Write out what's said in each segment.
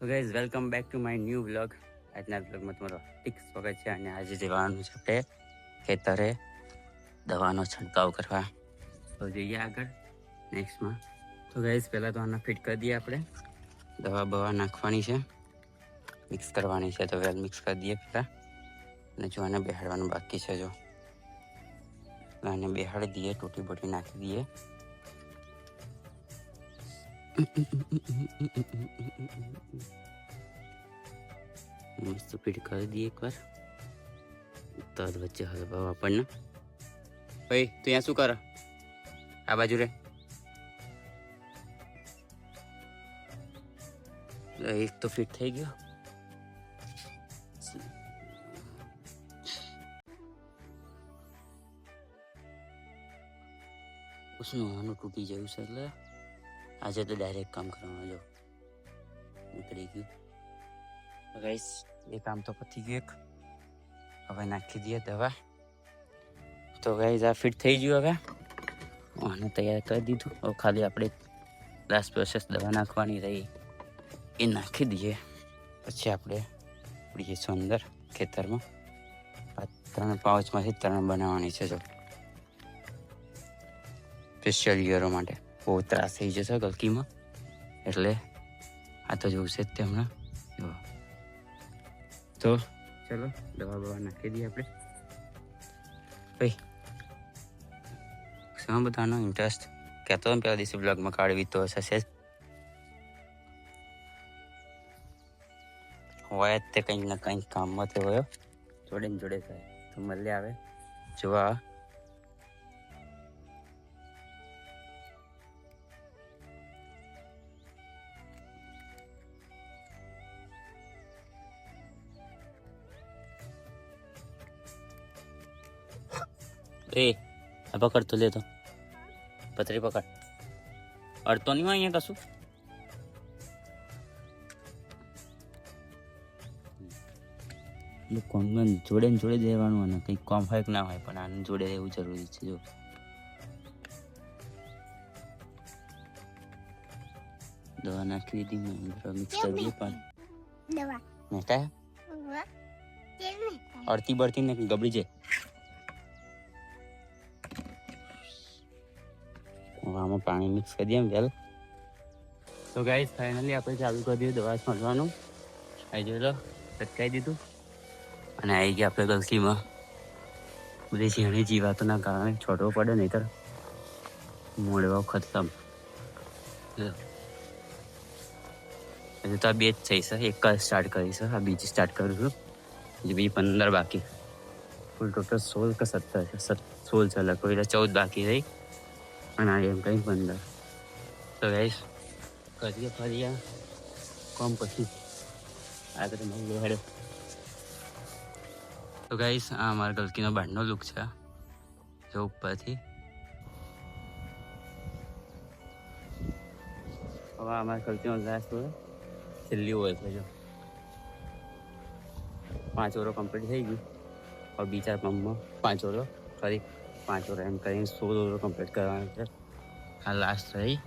તો guys welcome back to my new vlog આજના વ્લોગમાં તમારો હાર્દિક સ્વાગત છે અને આજે જવાનું છે આપણે, ખેતરે દવાનો છંટકાવ કરવા. તો જઈએ આગળ નેક્સ્ટમાં તો ગાઈઝ પહેલાં તો આના ફિટ કરી દઈએ આપણે. દવા બવા નાખવાની છે. મિક્સ કરવાની છે, તો વેલ મિક્સ કરી દઈએ પહેલાં. અને જો આને બેહાડવાનું બાકી છે જો. આને બેહાડી દઈએ તૂટી બોટી નાખી દઈએ. મસ્ત ફીટ કરી દઈએ એકવાર તદ વચ્ચે હલવાઓ આપણને ભાઈ તું અહીંયા શું કર આ બાજુ રે એક તો ફિટ થઈ ગયો। ઉસનું આનું તૂટી ગયું છે એટલે આજે તો ડાયરેક્ટ કામ કરવાનું જો. નીકળી ગયું. ગાઈસ એ કામ તો પતી ગયું એક. હવે નાખી દઈએ દવા. તો ગાઈસ આ ફિટ થઈ ગયું હવે. આને તૈયાર કરી દીધું. હવે ખાલી આપણે લાસ્ટ પ્રોસેસ દવા નાખવાની રહી. એ નાખી દઈએ. પછી આપણે પડીશું અંદર, ખેતરમાં. આ ત્રણ પાઉચમાંથી ત્રણ બનાવવાની છે જો. સ્પેશિયલ યરો માટે. બહુ ત્રાસ થઈ જશે ગલકીમાં એટલે આ તો જોવું છે જ તે હમણાં જો તો ચલો દવા બવા નાખી દઈએ આપણે ભાઈ શું બધાનો ઇન્ટરેસ્ટ કહેતો ને પેલા દિવસે બ્લોગમાં કાઢવી તો હશે જ હોય જ તે કંઈક ને કંઈક કામમાં તે હોય જોડે ને જોડે થાય તો મળે આવે જોવા એ આ પકડ તો લે તો. પતરી પકડ. અડતો નહીં હોય અહીંયા કશું? કોમન જોડે ને જોડે દેવાનું અને કંઈક કોમ હોય કે ના હોય પણ આને જોડે રહેવું જરૂરી છે જો. દવા નાખી દીધી મેં મિક્સ કરી પણ દવા. નેટા અડતી બળતી ને ગબડી જાય. આમાં પાણી મિક્સ કરી દઈએ વેલ તો ગાઈસ ફાઇનલી આપણે ચાલુ કરી દીધું દવા છાંટવાનું આવી જોઈ લો સટકાઈ દીધું. અને આવી ગયા આપણે ગલકીમાં. બધી ઝીણી જીવાતોના કારણે છોડવો પડે નહીતર મોડવા ખતમ. લો. હજુ તો આ બે જ થઈ છે, એક જ સ્ટાર્ટ કરી છે, આ બીજી સ્ટાર્ટ કરું છું. હજી બીજી પંદર બાકી. કુલ ટોટલ સોળ કે સત્તર છે સત સોળ છે લખો એટલે ચૌદ બાકી રહી. અને આ એમ કંઈ પંદર તો ગાઈશ કરીએ ફરી આ કોમ પછી. આગળ મળીએ હેડો તો ગાઈશ આ અમારા ગલકીનો બહારનો લુક છે. જો ઉપરથી. હવે અમારા ગલકીનો ગ્લાસ તો છેલ્લી હોય છે જો. પાંચ ઓરો કમ્પ્લીટ થઈ ગયું હવે બીજા પંપમાં પાંચ ઓરો ફરી. પાંચ ઓરો એમ કરીને સોળ ઓરો કમ્પ્લીટ કરવાનો છે. આ લાસ્ટ રહી.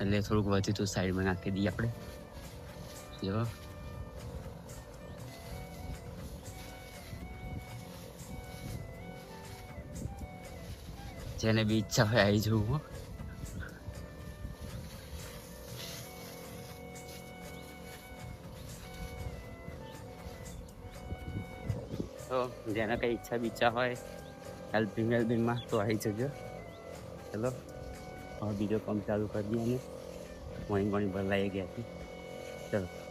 એટલે થોડુંક વધ્યું તું સાઈડમાં નાખી દઈએ આપણે. જો. જેને બી ઈચ્છા હોય આવી જવું તો જેને કંઈ ઈચ્છા બીચ્છા હોય હેલ્પિંગ હેલ્પિંગમાં તો આવી જજો. ચલો, હવે બીજો કામ ચાલુ કરી દઈએ અને પાણી પાણી ભરલાઈ ગયા હતી ચલો.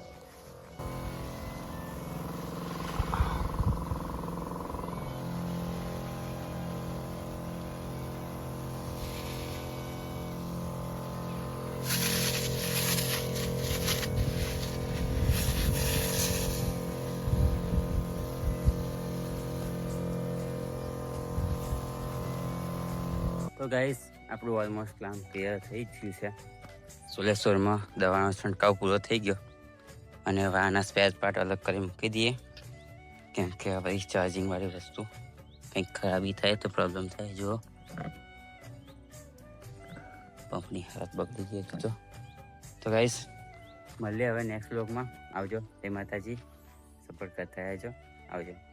તો ગાઈસ આપણું ઓલમોસ્ટ કામ ક્લિયર થઈ જ ગયું છે. સોલેશ્વરમાં દવાનો છંટકાવ પૂરો થઈ ગયો. અને હવે આના સ્પેર પાર્ટ અલગ કરી મૂકી દઈએ. કેમ કે હવે ચાર્જિંગ વાળી વસ્તુ કંઈક ખરાબી થાય તો પ્રોબ્લેમ થાય, જુઓ. પંપની હાલત બગડી ગઈ તો. તો ગાઈસ મળીએ હવે નેક્સ્ટ વ્લોગમાં આવજો. જય માતાજી. સપોર્ટ કરતા રહેજો આવજો.